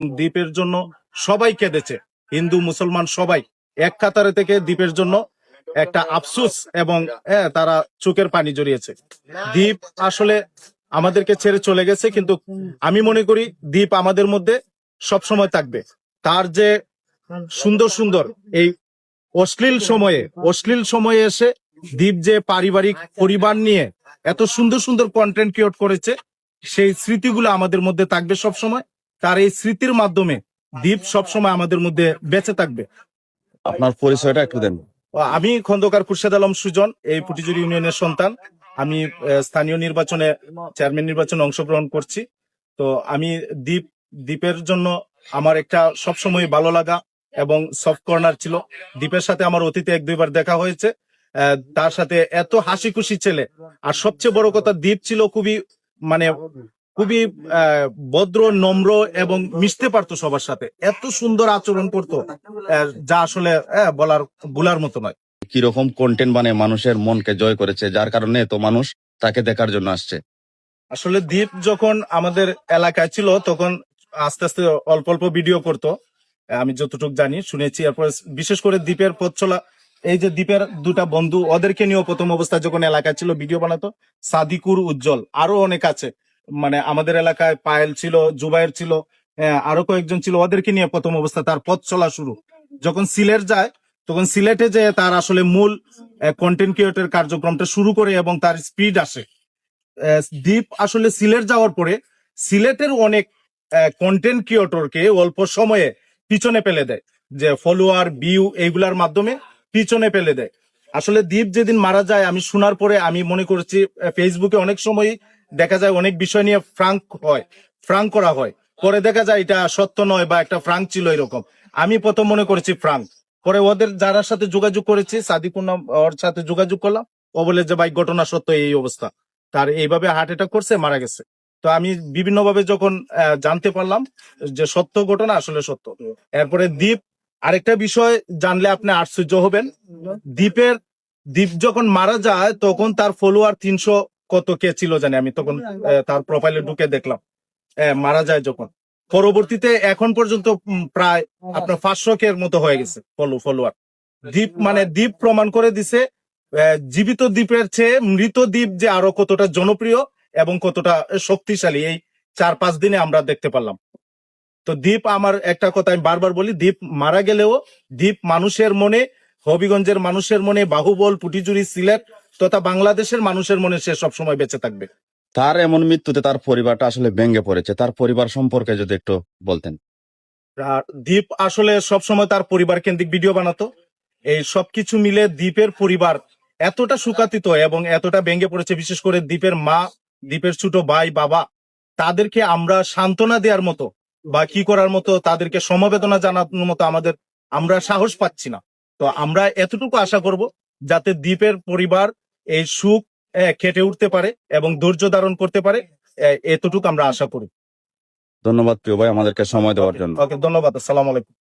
দ্বীপের জন্য সবাই কেঁদেছে। হিন্দু মুসলমান সবাই এক কাতারে থেকে দ্বীপের জন্য একটা আফসোস এবং হ্যাঁ, তারা চোখের পানি জড়িয়েছে। দ্বীপ আসলে আমাদেরকে ছেড়ে চলে গেছে কিন্তু আমি মনে করি দ্বীপ আমাদের মধ্যে সব সময় থাকবে। তার যে সুন্দর সুন্দর এই অশ্লীল সময়ে অশ্লীল সময়ে এসে দ্বীপ যে পারিবারিক পরিবার নিয়ে এত সুন্দর সুন্দর কন্টেন্ট ক্রিয়েট করেছে সেই স্মৃতিগুলো আমাদের মধ্যে থাকবে সব সময় তার এই স্মৃতির মাধ্যমে দ্বীপ সবসময় আমাদের মধ্যে বেঁচে থাকবে। আপনার পরিচয়টা একটু দেন। আমি খন্দকার খুরশেদ আলম সুজন এই পুটিজুরি ইউনিয়নের সন্তান। আমি স্থানীয় নির্বাচনে চেয়ারম্যান নির্বাচনে অংশগ্রহণ করছি। তো আমি দ্বীপ দ্বীপের জন্য আমার একটা সবসময় ভালো লাগা এবং সফট কর্নার ছিল। দ্বীপের সাথে আমার অতীতে এক দুইবার দেখা হয়েছে। তার সাথে এত হাসি খুশি ছেলে। আর সবচেয়ে বড় কথা দ্বীপ ছিল খুবই মানে খুবই আহ, ভদ্র নম্র এবং মিশতে পারতো সবার সাথে। এত সুন্দর আচরণ করতো যা আসলে বলার বলার মতো নয়। কীরকম কন্টেন্ট বানিয়ে মানুষের মনকে জয় করেছে যার কারণে তো মানুষ তাকে দেখার জন্য আসছে। আসলে দ্বীপ যখন আমাদের এলাকায় ছিল তখন আস্তে আস্তে অল্প অল্প ভিডিও করতো। আমি যতটুকু জানি শুনেছি। এরপর বিশেষ করে দ্বীপের পথ চলা এই যে দ্বীপের দুটা বন্ধু ওদেরকে নিয়েও প্রথম অবস্থায় যখন এলাকায় ছিল ভিডিও বানাতো সাদিকুর উজ্জ্বল আরও অনেক আছে। মানে আমাদের এলাকায় পায়েল ছিল জুবাইর ছিল আহ, আরও কয়েকজন ছিল ওদেরকে নিয়ে প্রথম অবস্থা তার পথ চলা শুরু। যখন সিলেট যায় তখন সিলেটে যে তার আসলে মূল কন্টেন্ট ক্রিয়েটর কার্যক্রমটা শুরু করে এবং তার স্পিড আসে। দ্বীপ আসলে সিলেট যাওয়ার পরে সিলেটের অনেক কন্টেন্ট ক্রিয়েটরকে অল্প সময়ে পিছনে ফেলে দেয়। যে ফলোয়ার ভিউ এইগুলার মাধ্যমে পিছনে ফেলে দেয়। আসলে দ্বীপ যেদিন মারা যায় আমি শোনার পরে আমি মনে করেছি ফেসবুকে অনেক সময় দেখা যায় অনেক বিষয় নিয়ে ফ্রাঙ্ক হয় ফ্রাঙ্ক করা হয়। পরে দেখা যায় এটা সত্য নয় বা একটা ফ্রাঙ্ক ছিল এরকম। আমি প্রথম মনে করেছি ফ্রাঙ্ক পরে ওদের যারা সাথে যোগাযোগ করেছি সাদিকুর নাম ওর সাথে যোগাযোগ করলাম। ও বলে যে ভাই ঘটনা সত্য এই অবস্থা। তার এইভাবে হার্ট অ্যাটাক করছে মারা গেছে। তো আমি বিভিন্ন ভাবে যখন আহ, জানতে পারলাম যে সত্য ঘটনা আসলে সত্য। এরপরে দ্বীপ আরেকটা বিষয় জানলে আপনি আশ্চর্য হবেন। দ্বীপের দ্বীপ যখন মারা যায় তখন তার ফলোয়ার তিনশো কত কে ছিল জানি আমি তখন তার প্রোফাইলে ঢুকে দেখলাম। মারা যায় যখন। পরবর্তীতে এখন পর্যন্ত প্রায় আপনার পাঁচশো কের মতো হয়ে গেছে ফলো ফলোয়ার দ্বীপ মানে দ্বীপ প্রমাণ করে দিছে জীবিত দ্বীপের চেয়ে মৃত দ্বীপ যে আরও কতটা জনপ্রিয় এবং কতটা শক্তিশালী এই চার পাঁচ দিনে আমরা দেখতে পারলাম। তো দ্বীপ আমার একটা কথা আমি বারবার বলি দ্বীপ মারা গেলেও দ্বীপ মানুষের মনে হবিগঞ্জের মানুষের মনে বাহুবল পুটিজুরি সিলেট তথা বাংলাদেশের মানুষের মনে সে সবসময় বেঁচে থাকবে? তার এমন মৃত্যুতে তার পরিবারটা আসলে ভেঙে পড়েছে। তার পরিবার সম্পর্কে যদি একটু বলতেন। দ্বীপ আসলে সবসময় তার পরিবার কেন্দ্রিক ভিডিও বানাতো। এই সবকিছু মিলে দ্বীপের পরিবার এতটা সুকাতিত এবং এতটা ভেঙে পড়েছে বিশেষ করে দ্বীপের মা দ্বীপের ছোট ভাই বাবা তাদেরকে আমরা সান্ত্বনা দেওয়ার মতো বা কি করার মতো তাদেরকে সমবেদনা জানানোর মতো আমাদের আমরা সাহস পাচ্ছি না। তো আমরা এতটুকু আশা করব যাতে দ্বীপের পরিবার এই সুখ খেটে উঠতে পারে এবং ধৈর্য ধারণ করতে পারে এতটুকু আমরা আশা করি। ধন্যবাদ প্রিয় ভাই আমাদেরকে সময় দেওয়ার জন্য। ওকে ধন্যবাদ আসসালাম আলাইকুম।